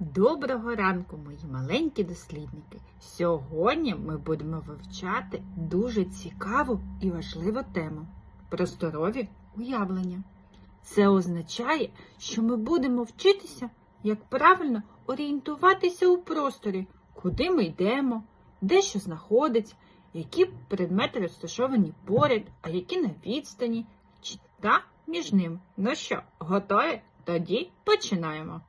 Доброго ранку, мої маленькі дослідники! Сьогодні ми будемо вивчати дуже цікаву і важливу тему просторові уявлення. Це означає, що ми будемо вчитися, як правильно орієнтуватися у просторі, куди ми йдемо, де що знаходиться, які предмети розташовані поряд, а які на відстані, чи та між ними. Ну що, готові? Тоді починаємо.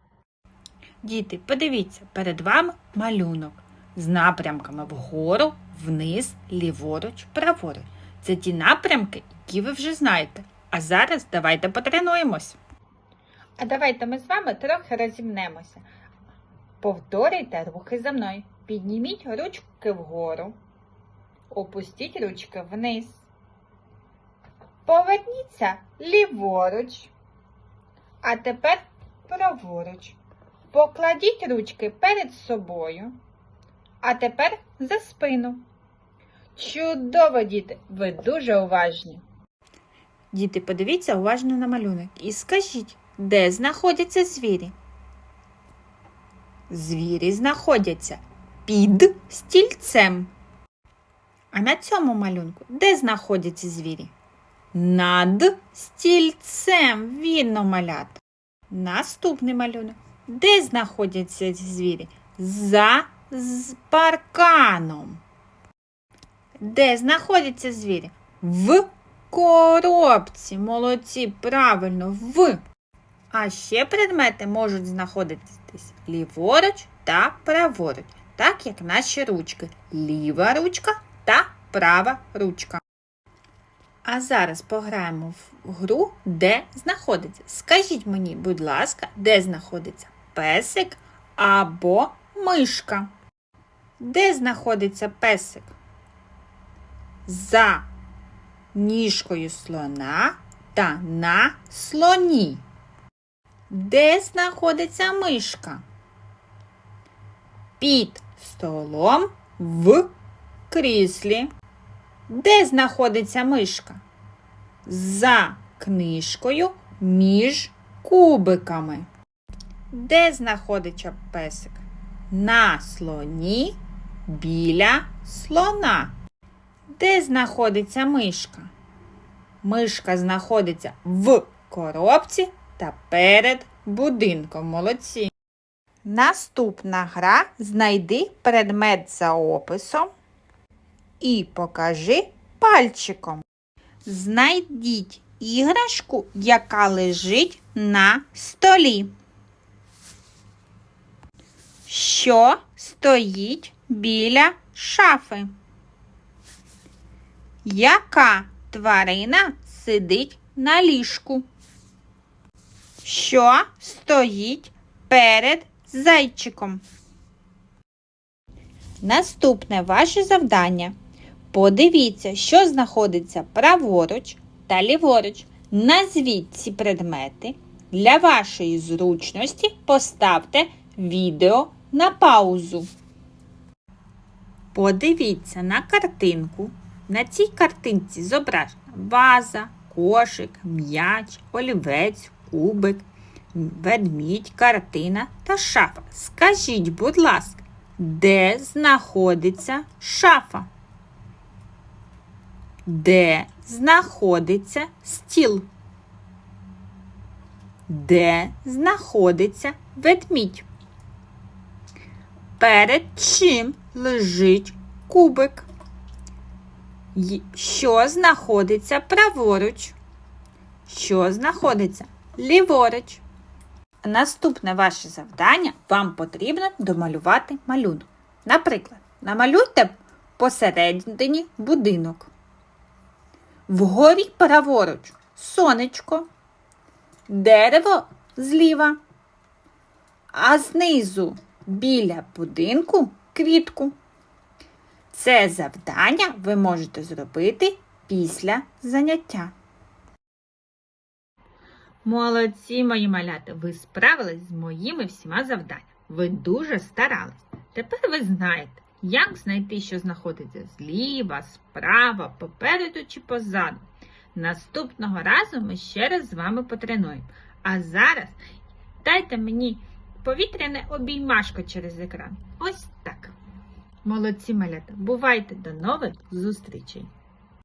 Діти, подивіться, перед вами малюнок з напрямками вгору, вниз, ліворуч, праворуч. Це ті напрямки, які ви вже знаєте. А зараз давайте потренуємось. А давайте ми з вами трохи розімнемося. Повторюйте рухи за мною. Підніміть ручки вгору. Опустіть ручки вниз. Поверніться ліворуч. А тепер праворуч. Покладіть ручки перед собою, а тепер за спину. Чудово, діти! Ви дуже уважні. Діти, подивіться уважно на малюнок і скажіть, де знаходяться звірі? Звірі знаходяться під стільцем. А на цьому малюнку де знаходяться звірі? Над стільцем, вірно малята. Наступний малюнок. Де знаходяться ці звірі? За з парканом. Де знаходяться звірі? В коробці. Молодці, правильно, в. А ще предмети можуть знаходитись ліворуч та праворуч, так як наші ручки. Ліва ручка та права ручка. А зараз пограємо в гру, де знаходиться. Скажіть мені, будь ласка, де знаходиться песик або мишка? Де знаходиться песик? За ніжкою слона та на слоні. Де знаходиться мишка? Під столом в кріслі. Де знаходиться мишка? За книжкою між кубиками. Де знаходиться песик? На слоні біля слона. Де знаходиться мишка? Мишка знаходиться в коробці та перед будинком. Молодці. Наступна гра знайди предмет за описом і покажи пальчиком. Знайдіть іграшку, яка лежить на столі. Що стоїть біля шафи? Яка тварина сидить на ліжку? Що стоїть перед зайчиком? Наступне ваше завдання. Подивіться, що знаходиться праворуч та ліворуч. Назвіть ці предмети. Для вашої зручності поставте відео на паузу. Подивіться на картинку. На цій картинці зображена ваза, кошик, м'яч, олівець, кубик, ведмідь, картина та шафа. Скажіть, будь ласка, де знаходиться шафа? Де знаходиться стіл? Де знаходиться ведмідь? Перед чим лежить кубик? Що знаходиться праворуч? Що знаходиться ліворуч? Наступне ваше завдання вам потрібно домалювати малюнок. Наприклад, намалюйте посередині будинок. Вгорі праворуч сонечко, дерево зліва, а знизу біля будинку квітку. Це завдання ви можете зробити після заняття. Молодці, мої малята, ви справились з моїми всіма завданнями. Ви дуже старались. Тепер ви знаєте, як знайти, що знаходиться зліва, справа, попереду чи позаду. Наступного разу ми ще раз з вами потренуємо. А зараз дайте мені повітряне обіймашко через екран. Ось так. Молодці малята, бувайте до нових зустрічей!